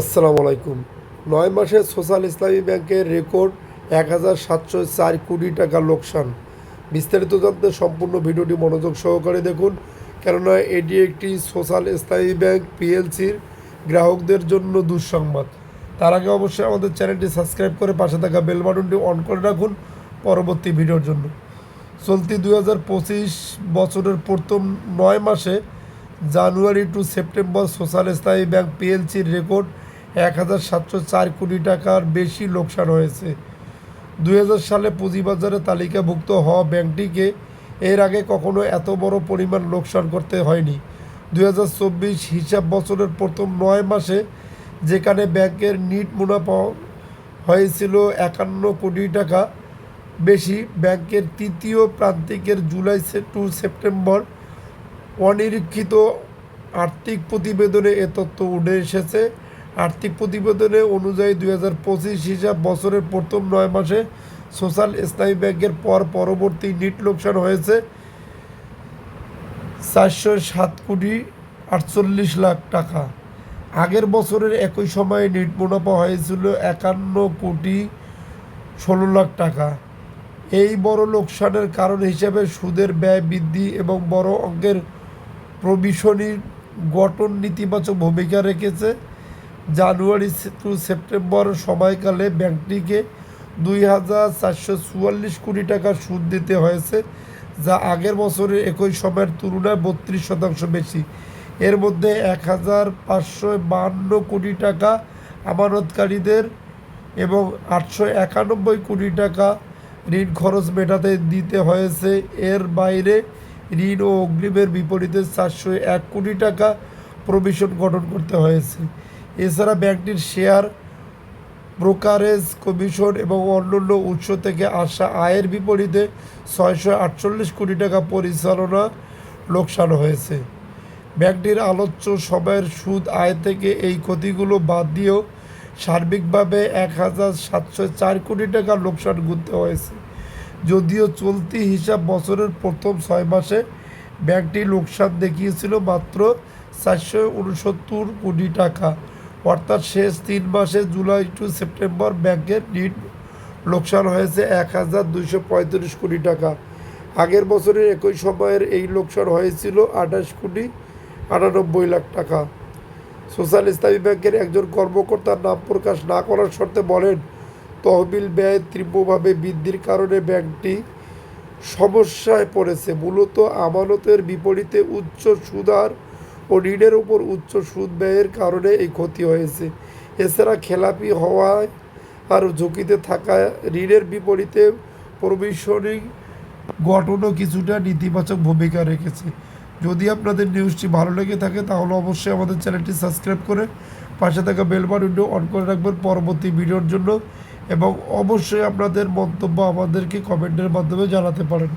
আসসালামু আলাইকুম। নয় মাসে সোশ্যাল ইসলামী ব্যাংকের রেকর্ড এক হাজার সাতশো চার কোটি টাকা লোকসান। বিস্তারিত জানতে সম্পূর্ণ ভিডিওটি মনোযোগ সহকারে দেখুন, কেননা এটি একটি সোশ্যাল ইসলামী ব্যাংক পিএলসির গ্রাহকদের জন্য দুঃসংবাদ। তার আগে অবশ্যই আমাদের চ্যানেলটি সাবস্ক্রাইব করে পাশে থাকা বেল বাটনটি অন করে রাখুন পরবর্তী ভিডিওর জন্য। চলতি দুই হাজার পঁচিশ বছরের প্রথম নয় মাসে January to September Social Islami Bank পিএলসির record এক হাজার সাতশো চার কোটি টাকার বেশি লোকসান হয়েছে। দুই হাজার সালে পুঁজিবাজারে তালিকাভুক্ত হওয়া ব্যাংকটিকে এর আগে কখনো এত বড় পরিমাণ লোকসান করতে হয়নি। দুই হাজার চব্বিশ হিসাব বছরের প্রথম নয় মাসে যেখানে ব্যাংকের নিট মুনাফা হয়েছিল একান্ন কোটি টাকা, বেশি ব্যাংকের তৃতীয় প্রান্তিকের জুলাই টু সেপ্টেম্বর অনিরীক্ষিত আর্থিক প্রতিবেদনে এ তথ্য উঠে এসেছে। আর্থিক প্রতিবেদনে অনুযায়ী দুই হাজার পঁচিশ হিসাব বছরের প্রথম নয় মাসে সোশ্যাল ইসলামী ব্যাংকের পর পরবর্তী নিট লোকসান হয়েছে চারশো সাত কোটি আটচল্লিশ লাখ টাকা। আগের বছরের একই সময়ে নিট মুনাফা হয়েছিল একান্ন কোটি ষোলো লাখ টাকা। এই বড় লোকসানের কারণ হিসেবে সুদের ব্যয় বৃদ্ধি এবং বড় অঙ্কের প্রভিশনির গঠন নেতিবাচক ভূমিকা রেখেছে। জানুয়ারি টু সেপ্টেম্বর সময়কালে ব্যাংকটিকে দুই হাজার চারশো চুয়াল্লিশ কোটি টাকা সুদ দিতে হয়েছে, যা আগের বছরের একই সময়ের তুলনায় বত্রিশ শতাংশ বেশি। এর মধ্যে এক হাজার পাঁচশো বাহান্ন কোটি টাকা আমানতকারীদের এবং আটশো একানব্বই কোটি টাকা ঋণ খরচ মেটাতে দিতে হয়েছে। এর বাইরে ঋণ ও অগ্রিমের বিপরীতে চারশো এক কোটি টাকা প্রভিশন গঠন করতে হয়েছে। এছাড়া ব্যাংকটির শেয়ার ব্রোকারেজ কমিশন এবং অন্যান্য উৎস থেকে আসা আয়ের বিপরীতে ছয়শো আটচল্লিশ কোটি টাকা পরিচালনা লোকসান হয়েছে। ব্যাংকটির আলোচ্য সময়ের সুদ আয় থেকে এই ক্ষতিগুলো বাদ দিয়েও সার্বিকভাবে এক হাজার সাতশো চার কোটি টাকা লোকসান গুনতে হয়েছে। যদিও চলতি হিসাব বছরের প্রথম ছয় মাসে ব্যাংকটি লোকসান দেখিয়েছিল মাত্র চারশো উনসত্তর কোটি টাকা। অর্থাৎ শেষ তিন মাসে জুলাই টু সেপ্টেম্বর ব্যাংকের নিট লোকসান হয়েছে এক হাজার দুইশো পঁয়ত্রিশ কোটি টাকা। আগের বছরের একই সময়ের এই লোকসান হয়েছিল আঠাশ কোটি আটানব্বই লাখ টাকা। সোশ্যাল ইসলামী ব্যাংকের একজন কর্মকর্তার নাম প্রকাশ না করার শর্তে বলেন, তহবিল ব্যয় তীব্রভাবে বৃদ্ধির কারণে ব্যাংকটি সমস্যায় পড়েছে। মূলত আমানতের বিপরীতে উচ্চ সুদার ও ঋণের উপর উচ্চ সুদ ব্যয়ের কারণে এই ক্ষতি হয়েছে। এছাড়া খেলাপি হওয়ায় আর ঝুঁকিতে থাকা ঋণের বিপরীতে প্রভিশনিং গঠনও কিছুটা নেতিবাচক ভূমিকা রেখেছে। যদি আপনাদের নিউজটি ভালো লেগে থাকে, তাহলে অবশ্যই আমাদের চ্যানেলটি সাবস্ক্রাইব করে পাশে থাকা বেল বাটনটি অন করে রাখবেন পরবর্তী ভিডিওর জন্য। এবং অবশ্যই আপনাদের মন্তব্য আমাদেরকে কমেন্টের মাধ্যমে জানাতে পারেন।